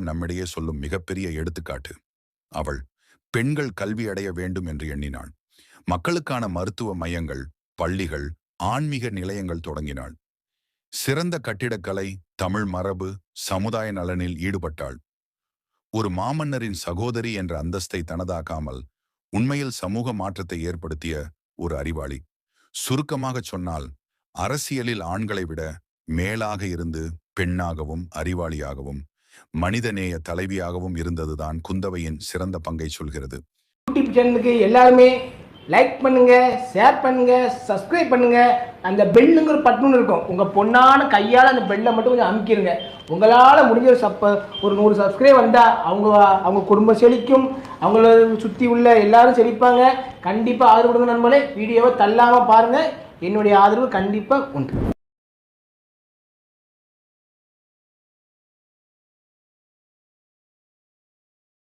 நம்மிடையே சொல்லும் மிகப்பெரிய எடுத்துக்காட்டு. அவள் பெண்கள் கல்வி அடைய வேண்டும் என்று எண்ணினாள். மக்களுக்கான மருத்துவ மையங்கள் பள்ளிகள் ஆன்மீக நிலையங்கள் தொடங்கினாள். சிறந்த கட்டிடக்கலை தமிழ் மரபு சமுதாய நலனில் ஈடுபட்டாள். ஒரு மாமன்னரின் சகோதரி என்ற அந்தஸ்தை தனதாக்காமல் உண்மையில் சமூக மாற்றத்தை ஏற்படுத்திய ஒரு அறிவாளி. சுருக்கமாகச் சொன்னால் அரசியலில் ஆண்களை விட மேலாக இருந்து பெண்ணாகவும் அறிவாளியாகவும் மனிதநேய தலைவியாகவும் இருந்ததுதான் குந்தவையின் சிறந்த பங்கை சொல்கிறது. யூடியூப் சேனலுக்கு எல்லாருமே லைக் பண்ணுங்க ஷேர் பண்ணுங்க சப்ஸ்கிரைப் பண்ணுங்க. அந்த பெல்லுங்கிற பட்டுன்னு இருக்கும். உங்க பொண்ணான கையால் அந்த பெல்லை மட்டும் கொஞ்சம் அமுக்கிடுங்க உங்களால் முடிஞ்ச ஒரு சப்ப ஒரு நூறு சப்ஸ்கிரைப் வந்தால் அவங்க அவங்க குடும்பம் செழிக்கும். அவங்கள சுற்றி உள்ள எல்லாரும் செழிப்பாங்க. கண்டிப்பாக ஆதரவு கொடுங்க நண்பர்களே. வீடியோவை தள்ளாமல் பாருங்கள் என்னுடைய ஆதரவு கண்டிப்பாக உண்டு.